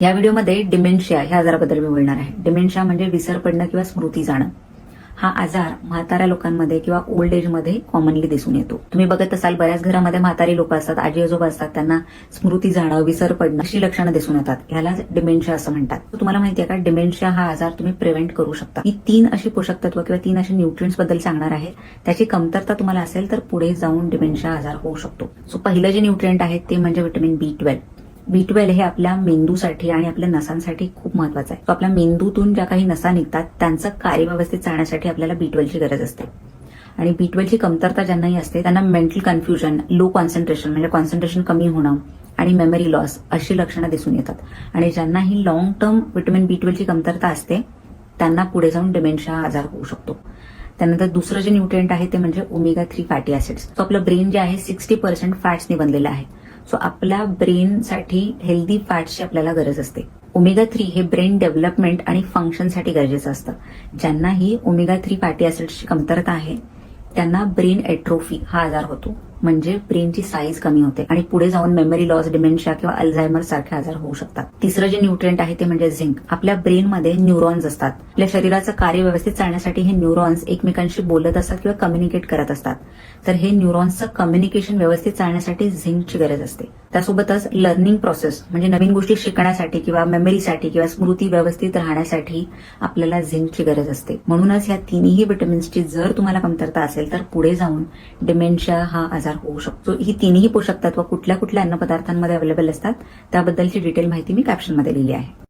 या व्हिडिओमध्ये डिमेन्शिया ह्या आजाराबद्दल मी बोलणार आहे. डिमेन्शिया म्हणजे विसर पडणं किंवा स्मृती जाणं. हा आजार म्हाताऱ्या लोकांमध्ये किंवा ओल्ड एजमध्ये कॉमनली दिसून येतो. तुम्ही बघत असाल बऱ्याच घरामध्ये म्हातारी लोक असतात आजी आजोबा असतात त्यांना स्मृती जाणं विसर पडणं अशी लक्षणं दिसून येतात. ह्याला डिमेन्शिया असं म्हणतात. तुम्हाला माहितीये का डिमेन्शिया हा आजार तुम्ही प्रिव्हेंट करू शकता. ही तीन अशी पोषक तत्व किंवा तीन अशी न्यूट्रिएंट्सबद्दल सांगणार आहे. त्याची कमतरता तुम्हाला असेल तर पुढे जाऊन डिमेन्शिया आजार होऊ शकतो. सो पहिलं जे न्यूट्रिएंट आहे ते म्हणजे vitamin B twelve B twelve हे आपल्या मेंदूसाठी आणि आपल्या नसांसाठी खूप महत्वाचं आहे. तो आपल्या मेंदूतून ज्या काही नसा निघतात त्यांचं कार्यव्यवस्थित जाण्यासाठी चालण्यासाठी आपल्याला बी ट्वेल्वची गरज असते. आणि बी ट्वेल्वची कमतरता ज्यांनाही असते त्यांना मेंटल कन्फ्युजन लो कॉन्सन्ट्रेशन म्हणजे कॉन्सन्ट्रेशन कमी होणं आणि मेमरी लॉस अशी लक्षणं दिसून येतात. आणि ज्यांना ही लॉंग टर्म विटॅमिन बी ट्वेल्वची कमतरता असते त्यांना पुढे जाऊन डिमेन्शिया आजार होऊ शकतो. त्यानंतर दुसरं जे न्यूट्रिएंट आहे ते म्हणजे ओमेगा थ्री फॅटी ऍसिड्स तो आपलं ब्रेन जे आहे सिक्स्टी पर्सेंट फॅट्सनी बनलेलं आहे. सो आपल्या ब्रेनसाठी हेल्दी फॅट्सची आपल्याला गरज असते. ओमेगा थ्री हे ब्रेन डेव्हलपमेंट आणि फंक्शनसाठी गरजेचं असतं. ज्यांना ही ओमेगा थ्री फॅटी ऍसिडची कमतरता आहे त्यांना ब्रेन एट्रोफी हा आजार होतो. म्हणजे ब्रेनची साईज कमी होते आणि पुढे जाऊन मेमरी लॉस डिमेन्शिया किंवा अल्झायमर सारखे आजार होऊ शकतात. तिसरं जे न्यूट्रिएंट आहे ते म्हणजे झिंक. आपल्या ब्रेनमध्ये न्यूरॉन्स असतात. आपल्या शरीराचं कार्य व्यवस्थित चालण्यासाठी हे न्यूरॉन्स एकमेकांशी बोलत असतात किंवा कम्युनिकेट करत असतात. तर हे न्यूरॉन्सचं कम्युनिकेशन व्यवस्थित चालण्यासाठी झिंकची गरज असते. त्यासोबतच लर्निंग प्रोसेस म्हणजे नवीन गोष्टी शिकण्यासाठी किंवा मेमरीसाठी किंवा स्मृती व्यवस्थित राहण्यासाठी आपल्याला झिंकची गरज असते. म्हणूनच या तिन्ही विटॅमिन्सची जर तुम्हाला कमतरता असेल तर पुढे जाऊन डिमेन्शिया हा आजार आजार होऊ शकतो. ही तिन्ही पोषक तत्व कुठल्या कुठल्या अन्नपदार्थांमध्ये अवेलेबल असतात त्याबद्दलची डिटेल माहिती मी कॅप्शनमध्ये लिहिली आहे.